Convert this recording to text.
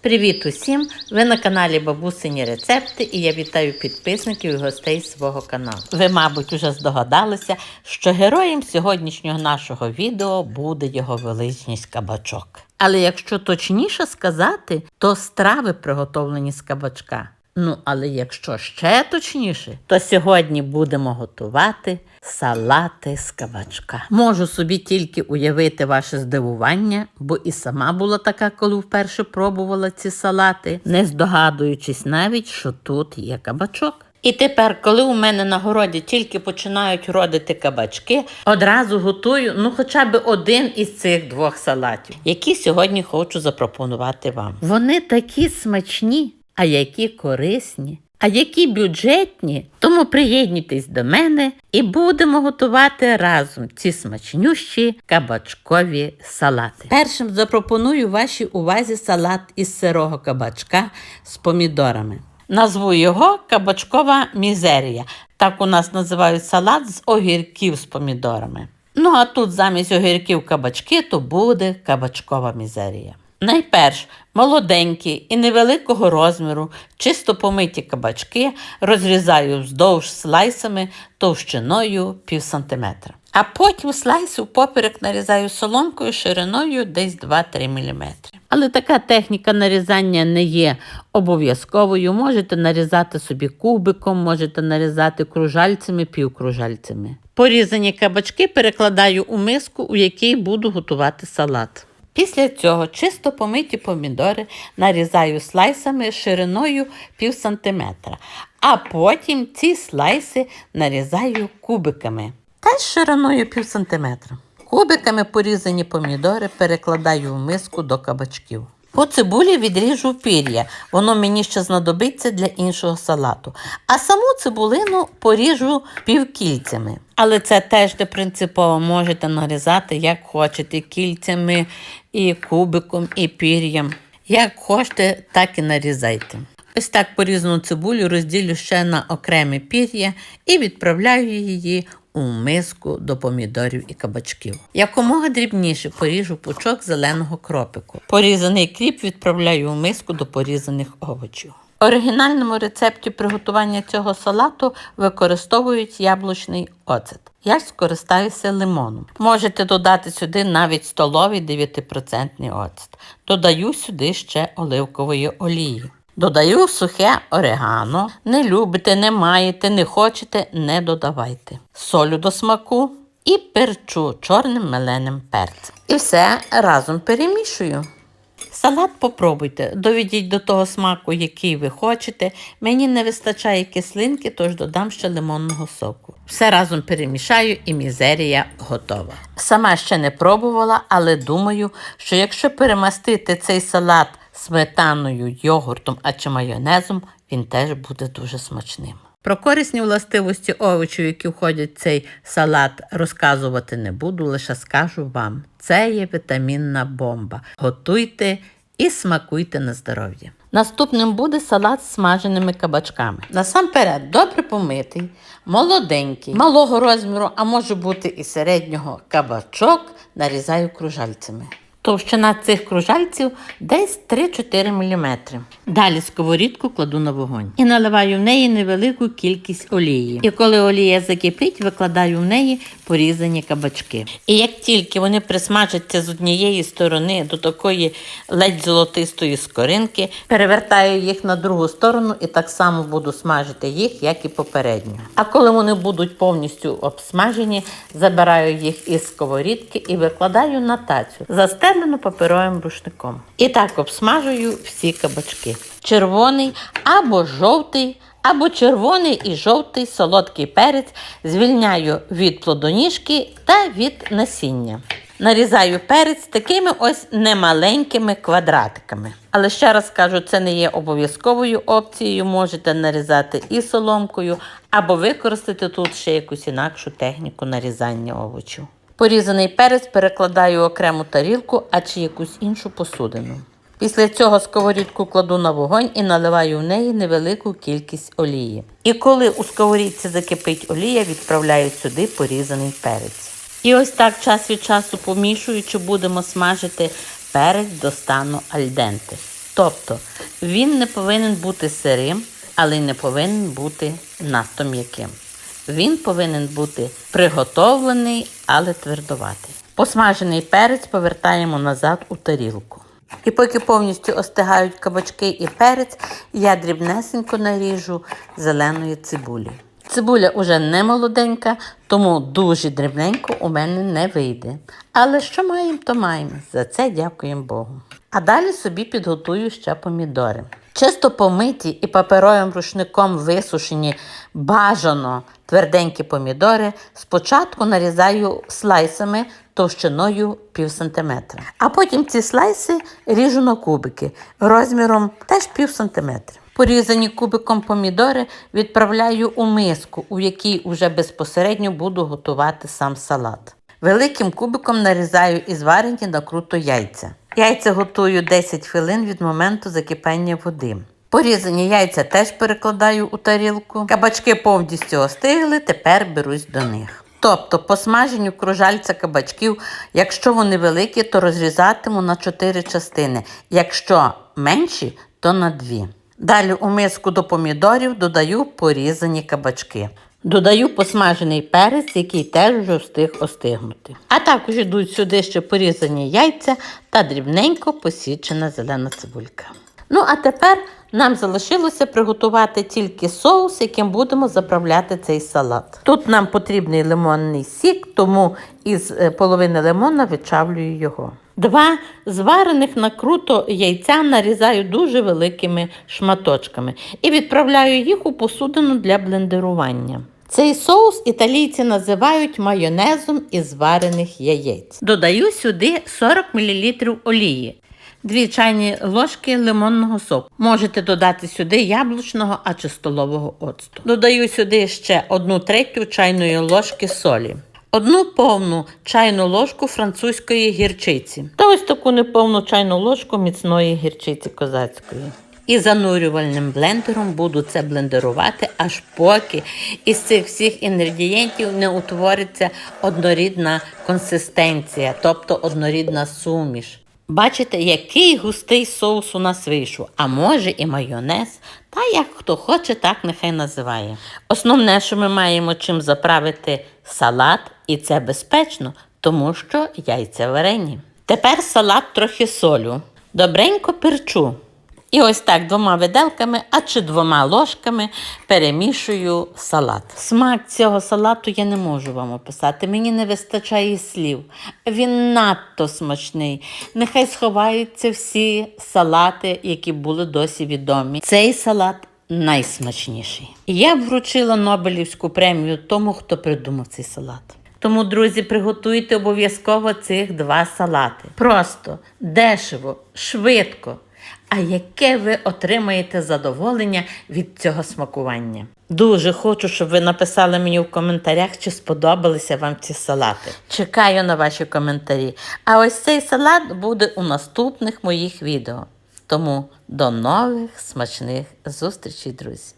Привіт усім! Ви на каналі Бабусині Рецепти і я вітаю підписників і гостей свого каналу. Ви, мабуть, уже здогадалися, що героєм сьогоднішнього нашого відео буде його величність кабачок. Але якщо точніше сказати, то страви приготовлені з кабачка. Ну, але якщо ще точніше, то сьогодні будемо готувати салати з кабачка. Можу собі тільки уявити ваше здивування, бо і сама була така, коли вперше пробувала ці салати, не здогадуючись навіть, що тут є кабачок. І тепер, коли у мене на городі тільки починають родити кабачки, одразу готую ну хоча б один із цих двох салатів, які сьогодні хочу запропонувати вам. Вони такі смачні, а які корисні, а які бюджетні. Тому приєднуйтесь до мене і будемо готувати разом ці смачнющі кабачкові салати. Першим запропоную вашій увазі салат із сирого кабачка з помідорами. Назву його кабачкова мізерія. Так у нас називають салат з огірків з помідорами. Ну а тут замість огірків кабачки, то буде кабачкова мізерія. Найперш молоденькі і невеликого розміру, чисто помиті кабачки розрізаю вздовж слайсами товщиною пів сантиметра. А потім слайси впоперек нарізаю соломкою шириною десь 2-3 мм. Але така техніка нарізання не є обов'язковою. Можете нарізати собі кубиком, можете нарізати кружальцями, півкружальцями. Порізані кабачки перекладаю у миску, у якій буду готувати салат. Після цього чисто помиті помідори нарізаю слайсами шириною пів сантиметра, а потім ці слайси нарізаю кубиками теж шириною пів сантиметра. Кубиками порізані помідори перекладаю в миску до кабачків. По цибулі відріжу пір'я, воно мені ще знадобиться для іншого салату. А саму цибулину поріжу півкільцями. Але це теж не принципово можете нарізати, як хочете, кільцями, і кубиком, і пір'ям. Як хочете, так і нарізайте. Ось так порізану цибулю розділю ще на окремі пір'я і відправляю її у миску до помідорів і кабачків. Якомога дрібніше поріжу пучок зеленого кропику. Порізаний кріп відправляю у миску до порізаних овочів. В оригінальному рецепті приготування цього салату використовують яблучний оцет. Я скористаюся лимоном. Можете додати сюди навіть столовий 9% оцет. Додаю сюди ще оливкової олії. Додаю сухе орегано. Не любите, не маєте, не хочете, не додавайте. Солю до смаку і перчу чорним меленим перцем. І все разом перемішую. Салат попробуйте, доведіть до того смаку, який ви хочете. Мені не вистачає кислинки, тож додам ще лимонного соку. Все разом перемішаю і мізерія готова. Сама ще не пробувала, але думаю, що якщо перемастити цей салат сметаною, йогуртом а чи майонезом, він теж буде дуже смачним. Про корисні властивості овочів, які входять в цей салат, розказувати не буду, лише скажу вам: це є вітамінна бомба. Готуйте і смакуйте на здоров'я. Наступним буде салат з смаженими кабачками. Насамперед, добре помитий, молоденький, малого розміру, а може бути і середнього кабачок, нарізаю кружальцями. Товщина цих кружальців десь 3-4 мм. Далі сковорідку кладу на вогонь і наливаю в неї невелику кількість олії. І коли олія закипить, викладаю в неї порізані кабачки. І як тільки вони присмажаться з однієї сторони до такої ледь золотистої скоринки, перевертаю їх на другу сторону і так само буду смажити їх, як і попередньо. А коли вони будуть повністю обсмажені, забираю їх із сковорідки і викладаю на тацю, застелену паперовим рушником. І так обсмажую всі кабачки. Червоний або жовтий, або червоний і жовтий солодкий перець звільняю від плодоніжки та від насіння. Нарізаю перець такими ось немаленькими квадратиками. Але ще раз кажу, це не є обов'язковою опцією. Можете нарізати і соломкою, або використати тут ще якусь інакшу техніку нарізання овочів. Порізаний перець перекладаю окрему тарілку, а чи якусь іншу посудину. Після цього сковорідку кладу на вогонь і наливаю в неї невелику кількість олії. І коли у сковорідці закипить олія, відправляю сюди порізаний перець. І ось так час від часу помішуючи, будемо смажити перець до стану альденти. Тобто він не повинен бути сирим, але й не повинен бути надто м'яким. Він повинен бути приготовлений, але твердоватий. Посмажений перець повертаємо назад у тарілку. І поки повністю остигають кабачки і перець, я дрібнесенько наріжу зеленої цибулі. Цибуля уже не молоденька, тому дуже дрібненько у мене не вийде. Але що маємо, то маємо. За це дякуємо Богу. А далі собі підготую ще помідори. Чисто помиті і паперовим рушником висушені бажано тверденькі помідори спочатку нарізаю слайсами товщиною пів сантиметра. А потім ці слайси ріжу на кубики розміром теж пів сантиметра. Порізані кубиком помідори відправляю у миску, у якій уже безпосередньо буду готувати сам салат. Великим кубиком нарізаю і зварені на круто яйця. Яйця готую 10 хвилин від моменту закипання води. Порізані яйця теж перекладаю у тарілку. Кабачки повністю остигли, тепер берусь до них. Тобто посмажені кружальця кабачків, якщо вони великі, то розрізатиму на 4 частини. Якщо менші, то на 2. Далі у миску до помідорів додаю порізані кабачки. Додаю посмажений перець, який теж вже встиг остигнути. А також йдуть сюди ще порізані яйця та дрібненько посічена зелена цибулька. Ну, а тепер нам залишилося приготувати тільки соус, яким будемо заправляти цей салат. Тут нам потрібний лимонний сік, тому із е, половини лимона вичавлюю його. Два зварених на круто яйця нарізаю дуже великими шматочками і відправляю їх у посудину для блендерування. Цей соус італійці називають майонезом із зварених яєць. Додаю сюди 40 мл олії. Дві чайні ложки лимонного соку. Можете додати сюди яблучного а чи столового оцту. Додаю сюди ще одну третю чайної ложки солі. Одну повну чайну ложку французької гірчиці та ось таку неповну чайну ложку міцної гірчиці козацької. І занурювальним блендером буду це блендерувати, аж поки із цих всіх інгредієнтів не утвориться однорідна консистенція, тобто однорідна суміш. Бачите, який густий соус у нас вийшов, а може і майонез, та як хто хоче, так нехай називає. Основне, що ми маємо чим заправити салат, і це безпечно, тому що яйця варені. Тепер салат трохи солю. Добренько перчу. І ось так двома виделками, а чи двома ложками перемішую салат. Смак цього салату я не можу вам описати. Мені не вистачає слів. Він надто смачний. Нехай сховаються всі салати, які були досі відомі. Цей салат найсмачніший. Я б вручила Нобелівську премію тому, хто придумав цей салат. Тому, друзі, приготуйте обов'язково цих два салати. Просто, дешево, швидко. А яке ви отримаєте задоволення від цього смакування? Дуже хочу, щоб ви написали мені в коментарях, чи сподобалися вам ці салати. Чекаю на ваші коментарі. А ось цей салат буде у наступних моїх відео. Тому до нових смачних зустрічей, друзі!